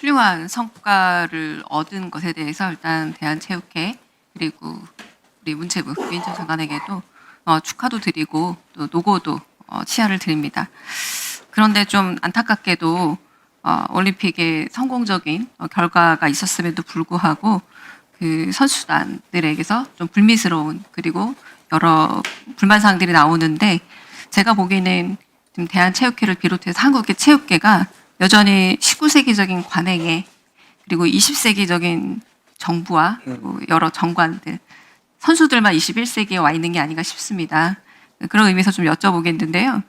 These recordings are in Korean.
훌륭한 성과를 얻은 것에 대해서 일단 대한체육회 그리고 우리 문체부 유인철 장관에게도 어, 축하도 드리고 또 노고도 어, 치하를 드립니다. 그런데 좀 안타깝게도 어, 올림픽에 성공적인 어, 결과가 있었음에도 불구하고 그 선수단들에게서 좀 불미스러운 그리고 여러 불만 사항들이 나오는데 제가 보기에는 지금 대한체육회를 비롯해서 한국의 체육계가 여전히 19세기적인 관행에 그리고 20세기적인 정부와 그리고 여러 정관들 선수들만 21세기에 와 있는 게 아닌가 싶습니다. 그런 의미에서 좀 여쭤보겠는데요.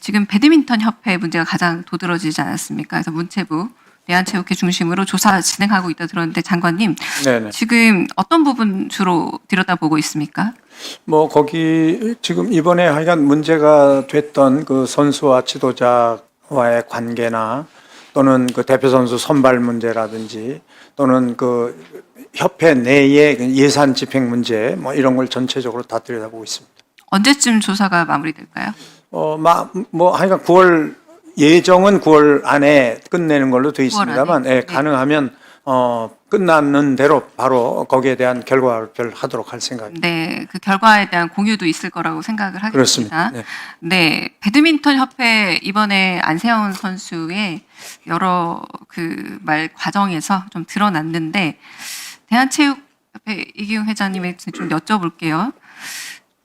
지금 배드민턴 협회 문제가 가장 도드러지지 않았습니까? 그래서 문체부 대한체육회 중심으로 조사 진행하고 있다 들었는데 장관님 네네. 지금 어떤 부분 주로 들여다보고 있습니까? 뭐 거기 지금 이번에 하여간 문제가 됐던 그 선수와 지도자 와의 관계나 또는 그 대표 선수 선발 문제라든지 또는 그 협회 내의 그 예산 집행 문제 뭐 이런 걸 전체적으로 다 들여다보고 있습니다. 언제쯤 조사가 마무리될까요? 어, 마, 뭐 하여간 9월 예정은 9월 안에 끝내는 걸로 돼 9월 있습니다만? 예, 네. 가능하면 어, 끝나는 대로 바로 거기에 대한 결과를 하도록 할 생각입니다. 네, 그 결과에 대한 공유도 있을 거라고 생각을 하겠습니다. 그렇습니다. 네. 네, 배드민턴 협회 이번에 안세훈 선수의 여러 그 말 과정에서 좀 드러났는데 대한체육협회 이기용 회장님에게 좀 여쭤볼게요.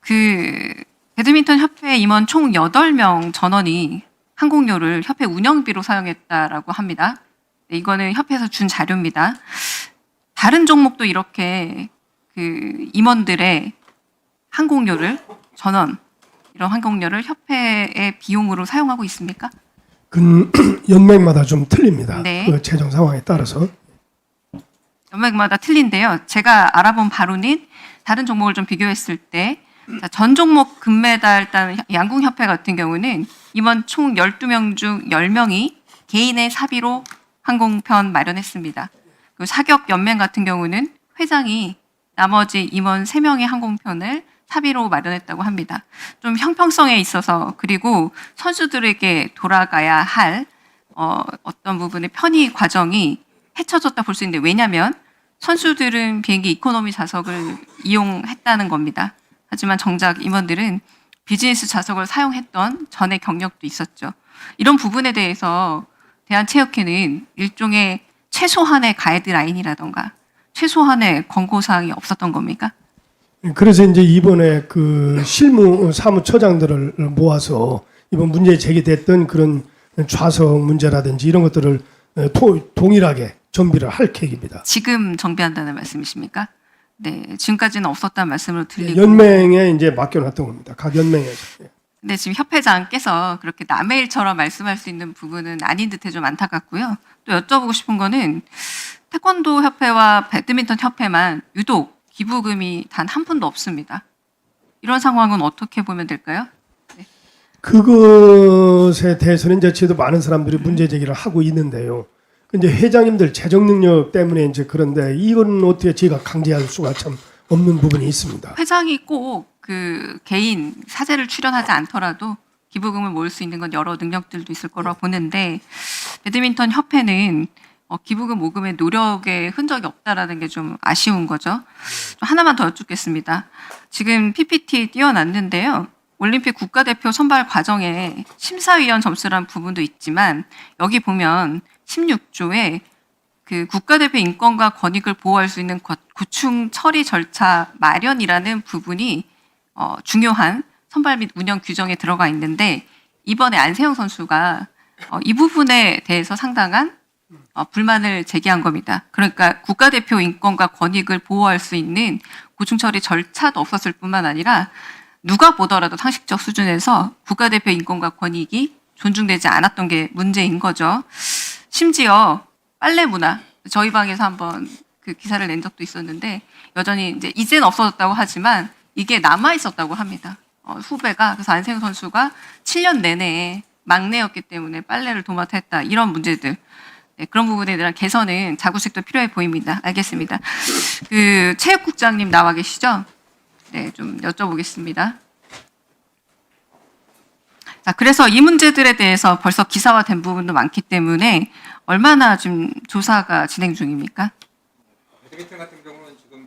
그 배드민턴 협회 임원 총 8명 전원이 항공료를 협회 운영비로 사용했다라고 합니다. 네, 이거는 협회에서 준 자료입니다. 다른 종목도 이렇게 그 임원들의 항공료를 전원 이런 항공료를 협회의 비용으로 사용하고 있습니까? 그 연맹마다 좀 틀립니다. 네. 그 재정 상황에 따라서 연맹마다 틀린데요. 제가 알아본 바로는 다른 종목을 좀 비교했을 때 자, 전 종목 금메달 딴 양궁협회 같은 경우는 임원 총 12명 중 10명이 개인의 사비로 항공편 마련했습니다. 그 사격 연맹 같은 경우는 회장이 나머지 임원 3명의 항공편을 사비로 마련했다고 합니다. 좀 형평성에 있어서 그리고 선수들에게 돌아가야 할 어, 어떤 부분의 편의 과정이 헤쳐졌다 볼 수 있는데 왜냐하면 선수들은 비행기 이코노미 좌석을 이용했다는 겁니다. 하지만 정작 임원들은 비즈니스 좌석을 사용했던 전의 경력도 있었죠. 이런 부분에 대해서 대한체육회는 일종의 최소한의 가이드라인이라던가 최소한의 권고사항이 없었던 겁니까? 그래서 이제 이번에 그 실무 사무처장들을 모아서 이번 문제 제기됐던 그런 좌석 문제라든지 이런 것들을 토- 동일하게 정비를 할 계획입니다. 지금 정비한다는 말씀이십니까? 네, 지금까지는 없었다는 말씀을 드리고 연맹에 이제 맡겨놨던 겁니다. 각 연맹에서. 근데 지금 협회장께서 그렇게 남의 일처럼 말씀할 수 있는 부분은 아닌 듯해 좀 안타깝고요. 또 여쭤보고 싶은 거는 태권도 협회와 배드민턴 협회만 유독 기부금이 단 한 푼도 없습니다. 이런 상황은 어떻게 보면 될까요? 그것에 대해서는 이제 저도 많은 사람들이 문제 제기를 하고 있는데요. 근데 회장님들 재정 능력 때문에 이제 그런데 이건 어떻게 제가 강제할 수가 참 없는 부분이 있습니다. 회장이 꼭 그 개인 사재를 출연하지 않더라도 기부금을 모을 수 있는 건 여러 능력들도 있을 거라고 보는데 배드민턴 협회는 어, 기부금 모금의 노력의 흔적이 없다라는 게 좀 아쉬운 거죠. 좀 하나만 더 여쭙겠습니다. 지금 PPT 띄워놨는데요. 올림픽 국가대표 선발 과정에 심사위원 점수라는 부분도 있지만 여기 보면 16조에 그 국가대표 인권과 권익을 보호할 수 있는 거- 구충 처리 절차 마련이라는 부분이 어, 중요한 선발 및 운영 규정에 들어가 있는데 이번에 안세영 선수가 어, 이 부분에 대해서 상당한 어, 불만을 제기한 겁니다. 그러니까 국가대표 인권과 권익을 보호할 수 있는 고충 처리 절차도 없었을 뿐만 아니라 누가 보더라도 상식적 수준에서 국가대표 인권과 권익이 존중되지 않았던 게 문제인 거죠. 심지어 빨래 문화 저희 방에서 한번 그 기사를 낸 적도 있었는데 여전히 이제 이제는 없어졌다고 하지만 이게 남아 있었다고 합니다. 어, 후배가 그래서 안세영 선수가 7년 내내 막내였기 때문에 빨래를 도맡아 했다 이런 문제들 네, 그런 부분에 대한 개선은 자구책도 필요해 보입니다. 알겠습니다. 그 체육국장님 나와 계시죠? 네, 좀 여쭤보겠습니다. 자, 그래서 이 문제들에 대해서 벌써 기사화된 부분도 많기 때문에 얼마나 좀 조사가 진행 중입니까? 배드민턴 같은 경우는 지금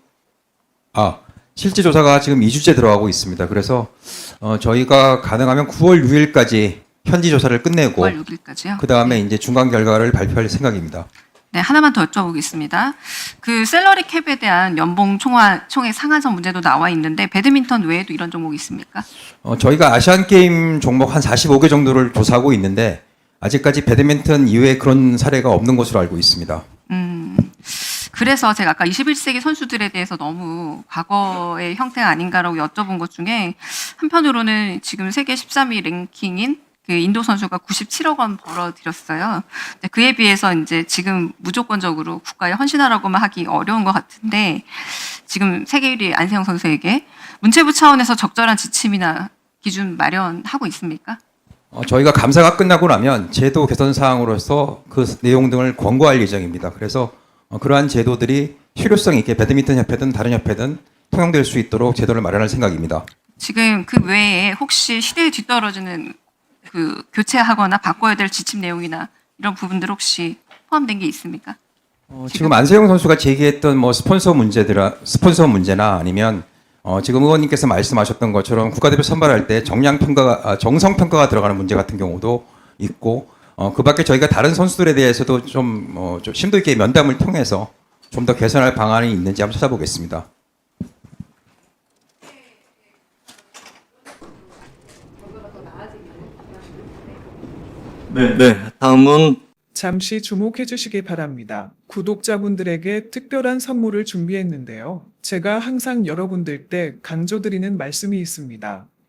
아 실제 조사가 지금 2주째 들어가고 있습니다. 그래서 어, 저희가 가능하면 9월 6일까지 현지 조사를 끝내고 9월 6일까지요. 그 다음에 이제 중간 결과를 발표할 생각입니다. 네, 하나만 더 여쭤보겠습니다. 그 셀러리 캡에 대한 연봉 총화, 총액 상한선 문제도 나와 있는데 배드민턴 외에도 이런 종목이 있습니까? 어, 저희가 아시안 게임 종목 한 45개 정도를 조사하고 있는데 아직까지 배드민턴 이외에 그런 사례가 없는 것으로 알고 있습니다. 음, 그래서 제가 아까 21세기 선수들에 대해서 너무 과거의 형태가 아닌가라고 여쭤본 것 중에 한편으로는 지금 세계 13위 랭킹인 그 인도 선수가 97억 원 벌어들였어요. 그에 비해서 이제 지금 무조건적으로 국가에 헌신하라고만 하기 어려운 것 같은데 지금 세계 1위 안세영 선수에게 문체부 차원에서 적절한 지침이나 기준 마련하고 있습니까? 어, 저희가 감사가 끝나고 나면 제도 개선 사항으로서 그 내용 등을 권고할 예정입니다. 그래서 어, 그러한 제도들이 실효성 있게 배드민턴 협회든 다른 협회든 통용될 수 있도록 제도를 마련할 생각입니다. 지금 그 외에 혹시 시대에 뒤떨어지는 그 교체하거나 바꿔야 될 지침 내용이나 이런 부분들 혹시 포함된 게 있습니까? 어, 지금 안세영 선수가 제기했던 뭐 스폰서 문제들 스폰서 문제나 아니면 어, 지금 의원님께서 말씀하셨던 것처럼 국가대표 선발할 때 정량 평가가 아, 정성 평가가 들어가는 문제 같은 경우도 있고 어, 그 밖에 저희가 다른 선수들에 대해서도 좀, 어, 좀 심도 있게 면담을 통해서 좀 더 개선할 방안이 있는지 한번 찾아보겠습니다. 네. 네. 다음은 잠시 주목해 주시기 바랍니다. 구독자분들에게 특별한 선물을 준비했는데요. 제가 항상 여러분들 때 강조드리는 말씀이 있습니다.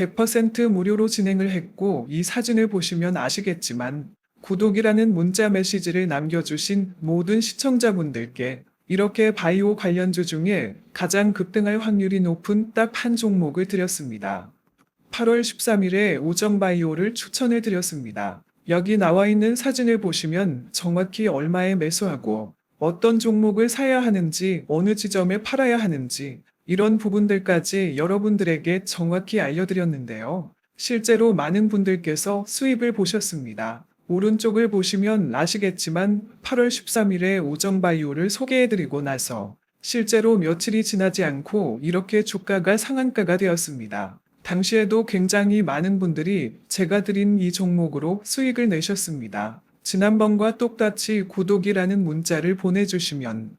100% 무료로 진행을 했고 이 사진을 보시면 아시겠지만 구독이라는 문자 메시지를 남겨주신 모든 시청자분들께 이렇게 바이오 관련주 중에 가장 급등할 확률이 높은 딱 한 종목을 드렸습니다. 8월 13일에 오정바이오를 추천해 드렸습니다. 여기 나와 있는 사진을 보시면 정확히 얼마에 매수하고 어떤 종목을 사야 하는지 어느 지점에 팔아야 하는지 이런 부분들까지 여러분들에게 정확히 알려드렸는데요. 실제로 많은 분들께서 수입을 보셨습니다. 오른쪽을 보시면 아시겠지만 8월 13일에 오정 바이오를 소개해드리고 나서 실제로 며칠이 지나지 않고 이렇게 주가가 상한가가 되었습니다. 당시에도 굉장히 많은 분들이 제가 드린 이 종목으로 수익을 내셨습니다. 지난번과 똑같이 구독이라는 문자를 보내주시면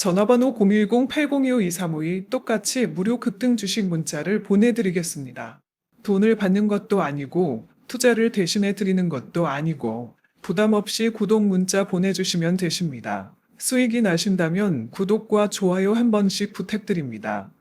전화번호 010-8025-2352 똑같이 무료 급등 주식 문자를 보내드리겠습니다. 돈을 받는 것도 아니고 투자를 대신해 드리는 것도 아니고 부담 없이 구독 문자 보내주시면 되십니다. 수익이 나신다면 구독과 좋아요 한 번씩 부탁드립니다.